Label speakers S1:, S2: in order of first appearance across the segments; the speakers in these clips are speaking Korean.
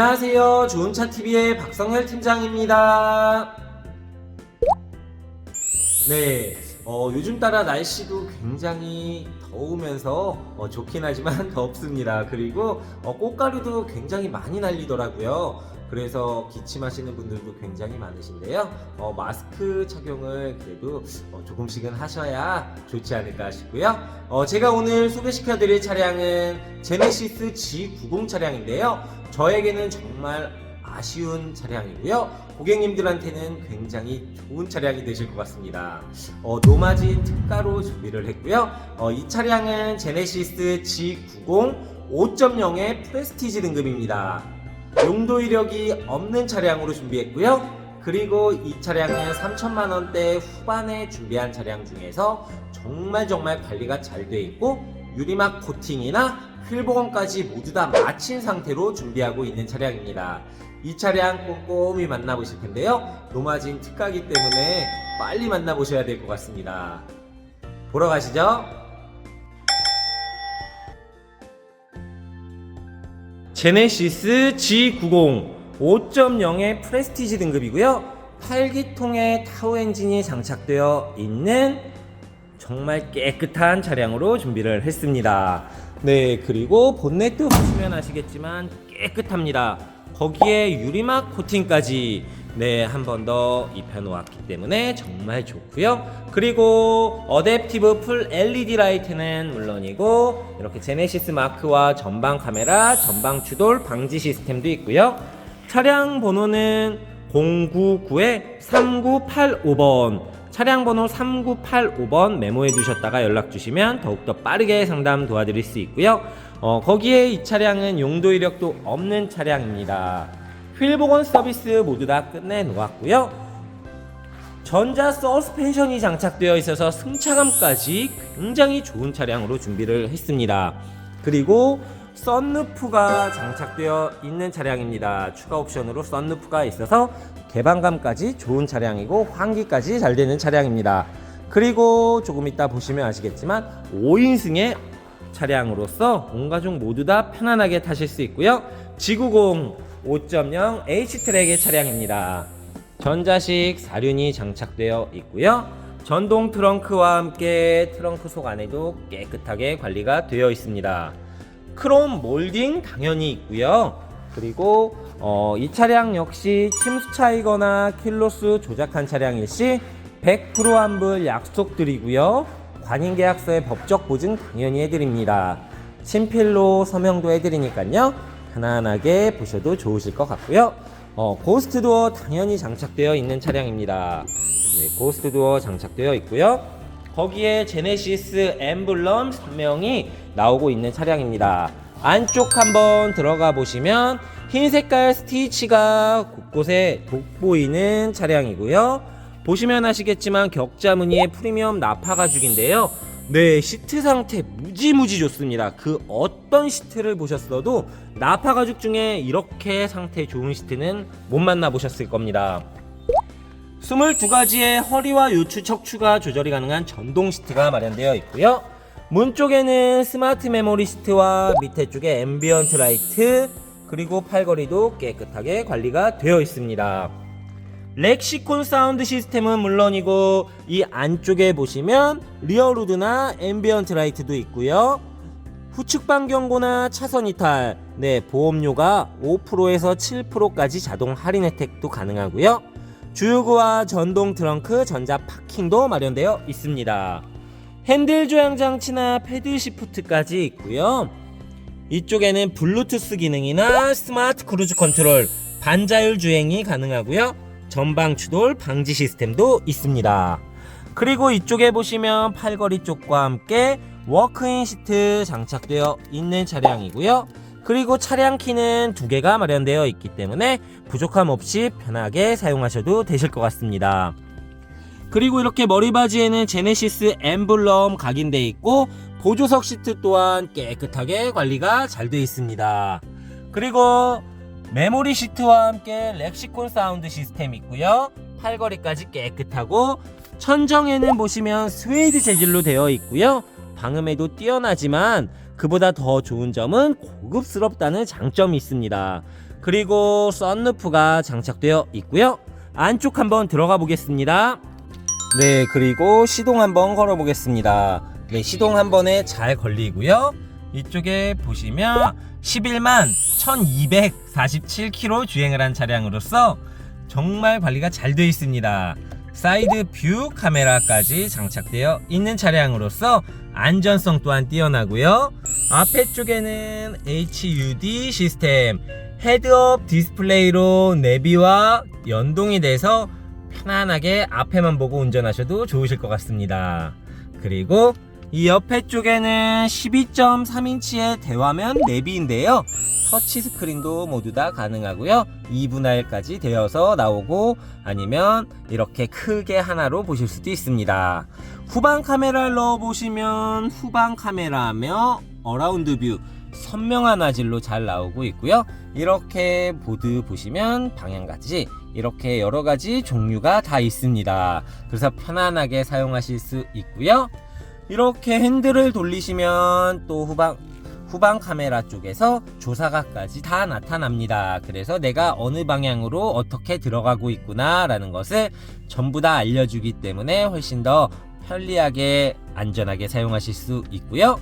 S1: 안녕하세요. 좋은차TV의 박성열 팀장입니다. 네, 어, 요즘 따라 날씨도 굉장히 더우면서 어, 좋긴 하지만 덥습니다. 그리고 어, 꽃가루도 굉장히 많이 날리더라고요. 그래서 기침하시는 분들도 굉장히 많으신데요. 어, 마스크 착용을 그래도 어, 조금씩은 하셔야 좋지 않을까 싶고요. 어, 제가 오늘 소개시켜드릴 차량은 제네시스 G90 차량인데요. 저에게는 정말 아쉬운 차량이고요. 고객님들한테는 굉장히 좋은 차량이 되실 것 같습니다. 어, 노마진 특가로 준비를 했고요. 어, 이 차량은 제네시스 G90 5.0의 프레스티지 등급입니다. 용도 이력이 없는 차량으로 준비했고요. 그리고 이 차량은 3천만 원대 후반에 준비한 차량 중에서 정말 정말 관리가 잘 돼 있고 유리막 코팅이나 휠 보강까지 모두 다 마친 상태로 준비하고 있는 차량입니다. 이 차량 꼼꼼히 만나보실 텐데요. 노마진 특가기 때문에 빨리 만나보셔야 될 것 같습니다. 보러 가시죠. 제네시스 G90 5.0의 프레스티지 등급이고요. 8기통의 타우 엔진이 장착되어 있는 정말 깨끗한 차량으로 준비를 했습니다. 네, 그리고 본넷도 보시면 아시겠지만 깨끗합니다. 거기에 유리막 코팅까지 네, 한 번 더 입혀 놓았기 때문에 정말 좋고요. 그리고 어댑티브 풀 LED 라이트는 물론이고 이렇게 제네시스 마크와 전방 카메라, 전방 추돌 방지 시스템도 있고요. 차량 번호는 099에 3985번 차량 번호 3985번 메모해 두셨다가 연락 주시면 더욱더 빠르게 상담 도와드릴 수 있고요. 어, 거기에 이 차량은 용도 이력도 없는 차량입니다. 휠 복원 서비스 모두 다 끝내 놓았고요. 전자 서스펜션이 장착되어 있어서 승차감까지 굉장히 좋은 차량으로 준비를 했습니다. 그리고 썬루프가 장착되어 있는 차량입니다. 추가 옵션으로 썬루프가 있어서 개방감까지 좋은 차량이고 환기까지 잘 되는 차량입니다. 그리고 조금 이따 보시면 아시겠지만 5인승의 차량으로서 온 가족 모두 다 편안하게 타실 수 있고요. 지구공 5.0 H트랙의 차량입니다. 전자식 사륜이 장착되어 있고요. 전동 트렁크와 함께 트렁크 속 안에도 깨끗하게 관리가 되어 있습니다. 크롬 몰딩 당연히 있고요. 그리고 어, 이 차량 역시 침수 차이거나 킬로수 조작한 차량일 시 100% 환불 약속드리고요. 관인 계약서의 법적 보증 당연히 해드립니다. 친필로 서명도 해드리니까요. 편안하게 보셔도 좋으실 것 같고요. 어, 고스트 도어 당연히 장착되어 있는 차량입니다. 네, 고스트 도어 장착되어 있고요. 거기에 제네시스 엠블럼 설명이 나오고 있는 차량입니다. 안쪽 한번 들어가 보시면 흰 색깔 스티치가 곳곳에 돋보이는 차량이고요. 보시면 아시겠지만 격자 무늬의 프리미엄 나파 가죽인데요. 네, 시트 상태 무지무지 좋습니다. 그 어떤 시트를 보셨어도 나파 가죽 중에 이렇게 상태 좋은 시트는 못 만나 보셨을 겁니다. 22가지의 허리와 요추 척추가 조절이 가능한 전동 시트가 마련되어 있고요. 문 쪽에는 스마트 메모리 시트와 밑에 쪽에 앰비언트 라이트 그리고 팔걸이도 깨끗하게 관리가 되어 있습니다. 렉시콘 사운드 시스템은 물론이고 이 안쪽에 보시면 리어루드나 앰비언트 라이트도 있고요. 후측방 경고나 차선 이탈, 네 보험료가 5%에서 7%까지 자동 할인 혜택도 가능하고요. 주유구와 전동 트렁크, 전자 파킹도 마련되어 있습니다. 핸들 조향 장치나 패드 시프트까지 있고요. 이쪽에는 블루투스 기능이나 스마트 크루즈 컨트롤, 반자율 주행이 가능하고요. 전방 추돌 방지 시스템도 있습니다. 그리고 이쪽에 보시면 팔걸이 쪽과 함께 워크인 시트 장착되어 있는 차량이고요. 그리고 차량 키는 두 개가 마련되어 있기 때문에 부족함 없이 편하게 사용하셔도 되실 것 같습니다. 그리고 이렇게 머리바지에는 제네시스 엠블럼 각인돼 있고 보조석 시트 또한 깨끗하게 관리가 잘 되어 있습니다. 그리고 메모리 시트와 함께 렉시콘 사운드 시스템 있고요. 팔걸이까지 깨끗하고 천정에는 보시면 스웨이드 재질로 되어 있고요. 방음에도 뛰어나지만 그보다 더 좋은 점은 고급스럽다는 장점이 있습니다. 그리고 썬루프가 장착되어 있고요. 안쪽 한번 들어가 보겠습니다. 네, 그리고 시동 한번 걸어 보겠습니다. 네, 시동 한 번에 잘 걸리고요. 이쪽에 보시면 11만 1247km 주행을 한 차량으로서 정말 관리가 잘 되어 있습니다. 사이드 뷰 카메라까지 장착되어 있는 차량으로서 안전성 또한 뛰어나고요. 앞에 쪽에는 HUD 시스템 헤드업 디스플레이로 내비와 연동이 돼서 편안하게 앞에만 보고 운전하셔도 좋으실 것 같습니다. 그리고 이 옆에 쪽에는 12.3인치의 대화면 내비인데요. 터치 스크린도 모두 다 가능하고요. 2분할까지 되어서 나오고 아니면 이렇게 크게 하나로 보실 수도 있습니다. 후방 카메라를 넣어 보시면 후방 카메라며 어라운드 뷰 선명한 화질로 잘 나오고 있고요. 이렇게 보드 보시면 방향같이 이렇게 여러 가지 종류가 다 있습니다. 그래서 편안하게 사용하실 수 있고요. 이렇게 핸들을 돌리시면 또 후방 후방 카메라 쪽에서 조사각까지 다 나타납니다. 그래서 내가 어느 방향으로 어떻게 들어가고 있구나라는 것을 전부 다 알려주기 때문에 훨씬 더 편리하게 안전하게 사용하실 수 있고요.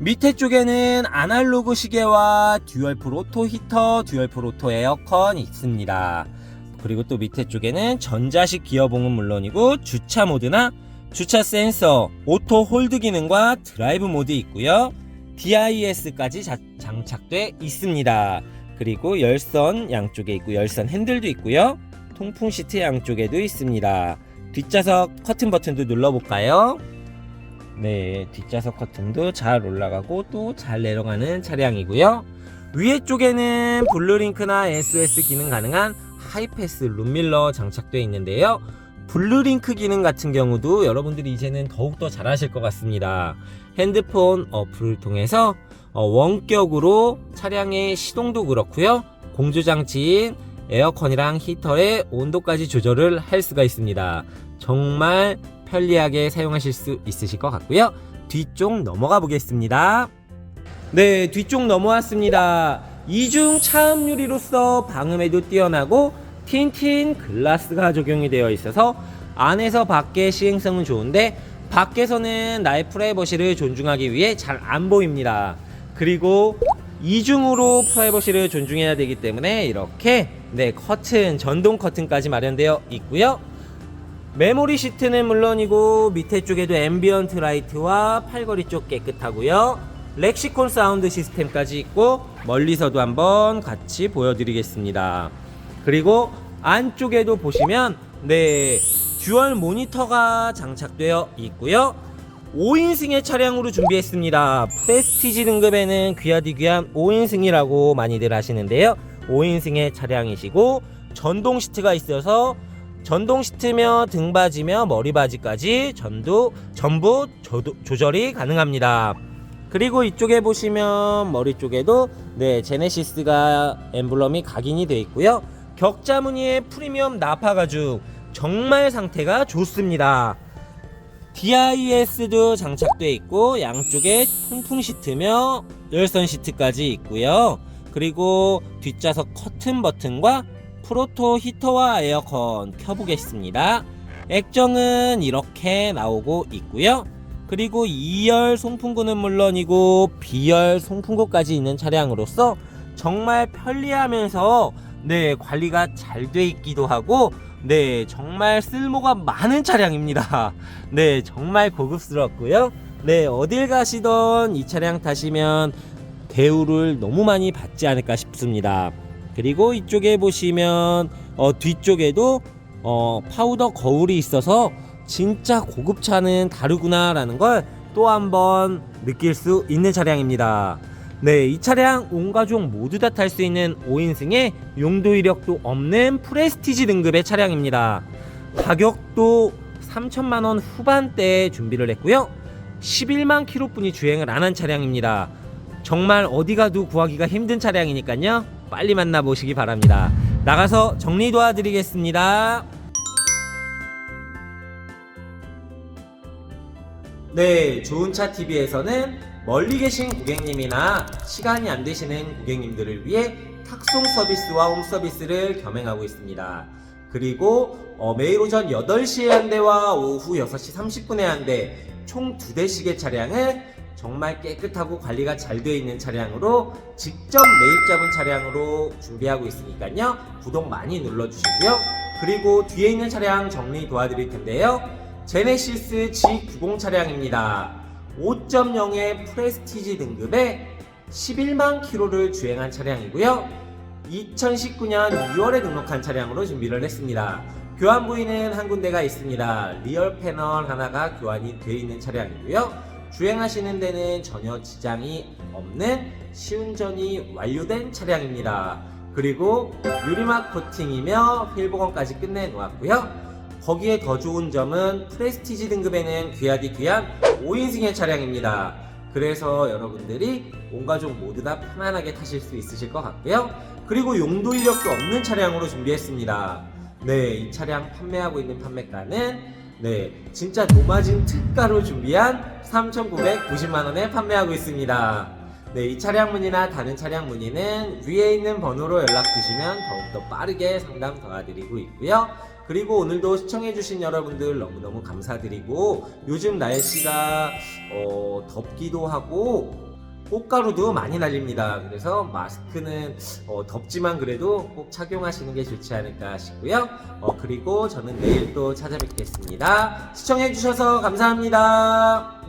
S1: 밑에 쪽에는 아날로그 시계와 듀얼 프로토 히터, 듀얼 프로토 에어컨 있습니다. 그리고 또 밑에 쪽에는 전자식 기어봉은 물론이고 주차 모드나 주차 센서, 오토 홀드 기능과 드라이브 모드 있고요. DIS까지 장착돼 있습니다. 그리고 열선 양쪽에 있고 열선 핸들도 있고요. 통풍 시트 양쪽에도 있습니다. 뒷좌석 커튼 버튼도 눌러볼까요? 네, 뒷좌석 커튼도 잘 올라가고 또 잘 내려가는 차량이고요. 위에 쪽에는 블루링크나 SOS 기능 가능한 하이패스 룸밀러 장착되어 있는데요. 블루링크 기능 같은 경우도 여러분들이 이제는 더욱더 잘하실 것 같습니다. 핸드폰 어플을 통해서 어, 원격으로 차량의 시동도 그렇고요. 공조장치인 에어컨이랑 히터의 온도까지 조절을 할 수가 있습니다. 정말 편리하게 사용하실 수 있으실 것 같고요. 뒤쪽 넘어가 보겠습니다. 네, 뒤쪽 넘어왔습니다. 이중 차음 유리로서 방음에도 뛰어나고 틴틴 글라스가 적용이 되어 있어서 안에서 밖의 시행성은 좋은데 밖에서는 나의 프라이버시를 존중하기 위해 잘 안 보입니다. 그리고 이중으로 프라이버시를 존중해야 되기 때문에 이렇게 네 커튼 전동 커튼까지 마련되어 있고요. 메모리 시트는 물론이고 밑에 쪽에도 앰비언트 라이트와 팔걸이 쪽 깨끗하고요. 렉시콘 사운드 시스템까지 있고 멀리서도 한번 같이 보여드리겠습니다. 그리고 안쪽에도 보시면 네 듀얼 모니터가 장착되어 있고요. 5인승의 차량으로 준비했습니다. 프레스티지 등급에는 귀하디 귀한 5인승이라고 많이들 하시는데요. 5인승의 차량이시고 전동 시트가 있어서 전동 시트며 등받이며 머리바지까지 전두, 전부 조도, 조절이 가능합니다. 그리고 이쪽에 보시면 머리 쪽에도 네 제네시스가 엠블럼이 각인이 되어 있고요. 격자 무늬의 프리미엄 나파 가죽 정말 상태가 좋습니다. DIS도 장착되어 있고 양쪽에 통풍 시트며 열선 시트까지 있고요. 그리고 뒷좌석 커튼 버튼과 프로토 히터와 에어컨 켜보겠습니다. 액정은 이렇게 나오고 있고요. 그리고 2열 송풍구는 물론이고 B열 송풍구까지 있는 차량으로서 정말 편리하면서 네 관리가 잘 돼 있기도 하고 네 정말 쓸모가 많은 차량입니다. 네 정말 고급스럽고요. 네 어딜 가시던 이 차량 타시면 대우를 너무 많이 받지 않을까 싶습니다. 그리고 이쪽에 보시면 어, 뒤쪽에도 어, 파우더 거울이 있어서 진짜 고급차는 다르구나라는 걸 또 한번 느낄 수 있는 차량입니다. 네, 이 차량 온 가족 모두 다 탈 수 있는 5인승의 용도 이력도 없는 프레스티지 등급의 차량입니다. 가격도 3천만 원 후반대에 준비를 했고요. 11만 킬로뿐이 주행을 안 한 차량입니다. 정말 어디 가도 구하기가 힘든 차량이니까요. 빨리 만나보시기 바랍니다. 나가서 정리 도와드리겠습니다. 네, 좋은 차 TV에서는 멀리 계신 고객님이나 시간이 안 되시는 고객님들을 위해 탁송 서비스와 홈 서비스를 겸행하고 있습니다. 그리고 어, 매일 오전 8시에 한 대와 오후 6시 30분에 한 대, 총 두 대씩의 차량을 정말 깨끗하고 관리가 잘 되어 있는 차량으로 직접 매입 잡은 차량으로 준비하고 있으니까요. 구독 많이 눌러주시고요. 그리고 뒤에 있는 차량 정리 도와드릴 텐데요. 제네시스 G90 차량입니다. 5.0의 프레스티지 등급의 11만 킬로를 주행한 차량이고요. 2019년 2월에 등록한 차량으로 준비를 했습니다. 교환 부위는 한 군데가 있습니다. 리얼 패널 하나가 교환이 되어 있는 차량이고요. 주행하시는 데는 전혀 지장이 없는 시운전이 완료된 차량입니다. 그리고 유리막 코팅이며 휠 복원까지 끝내 놓았고요. 거기에 더 좋은 점은 프레스티지 등급에는 귀하디 귀한 5인승의 차량입니다. 그래서 여러분들이 온 가족 모두 다 편안하게 타실 수 있으실 것 같고요. 그리고 용도 이력도 없는 차량으로 준비했습니다. 네, 이 차량 판매하고 있는 판매가는 네, 진짜 노마진 특가로 준비한 3,990만원에 판매하고 있습니다. 네, 이 차량 문의나 다른 차량 문의는 위에 있는 번호로 연락 주시면 더욱더 빠르게 상담 도와드리고 있고요. 그리고 오늘도 시청해주신 여러분들 너무너무 감사드리고 요즘 날씨가 어, 덥기도 하고 꽃가루도 많이 날립니다. 그래서 마스크는 어, 덥지만 그래도 꼭 착용하시는 게 좋지 않을까 싶고요. 어, 그리고 저는 내일 또 찾아뵙겠습니다. 시청해주셔서 감사합니다.